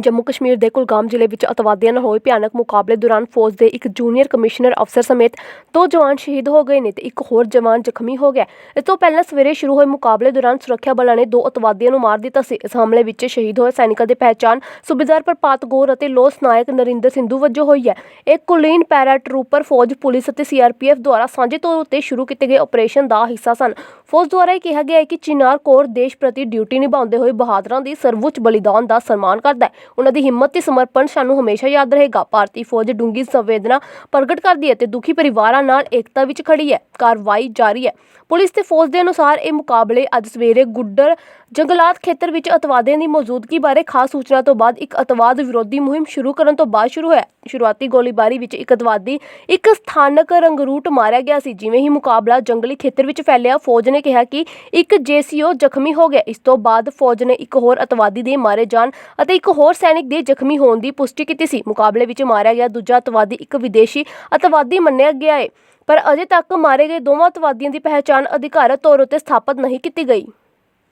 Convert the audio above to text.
ਜੰਮੂ ਕਸ਼ਮੀਰ ਦੇ ਕੁਲਗਾਮ ਜ਼ਿਲ੍ਹੇ ਵਿੱਚ ਅਤਵਾਦੀਆਂ ਨਾਲ ਹੋਏ ਭਿਆਨਕ ਮੁਕਾਬਲੇ ਦੌਰਾਨ ਫੌਜ ਦੇ ਇੱਕ ਜੂਨੀਅਰ ਕਮਿਸ਼ਨਰ ਅਫਸਰ ਸਮੇਤ ਦੋ ਜਵਾਨ ਸ਼ਹੀਦ ਹੋ ਗਏ ਨੇ ਤੇ ਇੱਕ ਹੋਰ ਜਵਾਨ ਜ਼ਖਮੀ ਹੋ ਗਿਆ। ਇਸ ਤੋਂ ਪਹਿਲਾਂ ਸਵੇਰੇ ਸ਼ੁਰੂ ਹੋਏ ਮੁਕਾਬਲੇ ਦੌਰਾਨ ਸੁਰੱਖਿਆ ਬਲਾਂ ਨੇ ਦੋ ਅਤਵਾਦੀਆਂ ਨੂੰ ਮਾਰ ਦਿੱਤਾ ਸੀ। ਇਸ ਹਮਲੇ ਵਿੱਚ ਸ਼ਹੀਦ ਹੋਏ ਸੈਨਿਕਾਂ ਦੀ ਪਹਿਚਾਣ ਸੂਬੇਦਾਰ ਪ੍ਰਪਾਤ ਗੌਰ ਅਤੇ ਲੋਸ ਨਾਇਕ ਨਰਿੰਦਰ ਸਿੰਧੂ ਵਜੋਂ ਹੋਈ ਹੈ। ਇਹ ਕੁਲੀਨ ਪੈਰਾ ਟਰੂਪਰ ਫੌਜ, ਪੁਲਿਸ ਅਤੇ ਸੀਆਰਪੀਐਫ ਦੁਆਰਾ ਸਾਂਝੇ ਤੌਰ ਉੱਤੇ ਸ਼ੁਰੂ ਕੀਤੇ ਗਏ ਆਪਰੇਸ਼ਨ ਦਾ ਹਿੱਸਾ ਸਨ। ਫੌਜ ਦੁਆਰਾ ਇਹ ਕਿਹਾ ਗਿਆ ਹੈ ਕਿ ਚਿਨਾਰ ਕੋਰ ਦੇਸ਼ ਪ੍ਰਤੀ ਡਿਊਟੀ ਨਿਭਾਉਂਦੇ ਹੋਏ ਬਹਾਦਰਾਂ ਦੀ ਸਰਵਉੱਚ ਬਲੀਦਾਨ ਦਾ ਸਨਮਾਨ ਕਰਦਾ ਹੈ। ਉਹਨਾਂ ਦੀ ਹਿੰਮਤ ਤੇ ਸਮਰਪਣ ਸਾਨੂੰ ਹਮੇਸ਼ਾ ਯਾਦ ਰਹੇਗਾ। ਭਾਰਤੀ ਫੌਜ ਡੂੰਗੀ ਸੰਵੇਦਨਾ ਪ੍ਰਗਟ ਕਰਦੀ ਹੈ ਤੇ ਦੁਖੀ ਪਰਿਵਾਰਾਂ ਨਾਲ ਏਕਤਾ ਵਿੱਚ ਖੜੀ ਹੈ। ਕਾਰਵਾਈ ਜਾਰੀ ਹੈ। ਪੁਲਿਸ ਤੇ ਫੌਜ ਦੇ ਅਨੁਸਾਰ ਇਹ ਮੁਕਾਬਲੇ ਅੱਜ ਸਵੇਰੇ ਗੁੱਡਰ ਜੰਗਲਾਤ ਖੇਤਰ ਵਿੱਚ ਅਤਵਾਦੀਆਂ ਦੀ ਮੌਜੂਦਗੀ ਬਾਰੇ ਖਾਸ ਸੂਚਨਾ ਤੋਂ ਬਾਅਦ ਇੱਕ ਅਤਵਾਦ ਵਿਰੋਧੀ ਮੁਹਿੰਮ ਸ਼ੁਰੂ ਕਰਨ ਤੋਂ ਬਾਅਦ ਸ਼ੁਰੂ ਹੋਇਆ। ਸ਼ੁਰੂਆਤੀ ਗੋਲੀਬਾਰੀ ਵਿੱਚ ਇੱਕ ਅਤਵਾਦੀ ਇੱਕ ਸਥਾਨਕ ਰੰਗਰੂਟ ਮਾਰਿਆ ਗਿਆ ਸੀ, ਜਿਵੇਂ ਹੀ ਮੁਕਾਬਲਾ ਜੰਗਲੀ ਖੇਤਰ ਵਿੱਚ ਫੈਲਿਆ, ਫੌਜ ਨੇ ਕਿਹਾ ਕਿ ਇੱਕ ਜੇਸੀਓ ਜ਼ਖਮੀ ਹੋ ਗਿਆ। ਇਸ ਤੋਂ ਬਾਅਦ ਫੌਜ ਨੇ ਇੱਕ ਹੋਰ ਅਤਵਾਦੀ ਦੇ ਮਾਰੇ ਜਾਣ ਅਤੇ ਇੱਕ ਹੋਰ ਸੈਨਿਕ ਦੇ ਜ਼ਖਮੀ ਹੋਣ ਦੀ ਪੁਸ਼ਟੀ ਕੀਤੀ ਸੀ। ਮੁਕਾਬਲੇ ਵਿੱਚ ਮਾਰਿਆ ਗਿਆ ਦੂਜਾ ਅਤਵਾਦੀ ਇੱਕ ਵਿਦੇਸ਼ੀ ਅਤਵਾਦੀ ਮੰਨਿਆ ਗਿਆ ਹੈ, ਪਰ ਅਜੇ ਤੱਕ ਮਾਰੇ ਗਏ ਦੋਵਾਂ ਅਤਵਾਦੀਆਂ ਦੀ ਪਹਿਚਾਣ ਅਧਿਕਾਰਤ ਤੌਰ ਉੱਤੇ ਸਥਾਪਤ ਨਹੀਂ ਕੀਤੀ ਗਈ।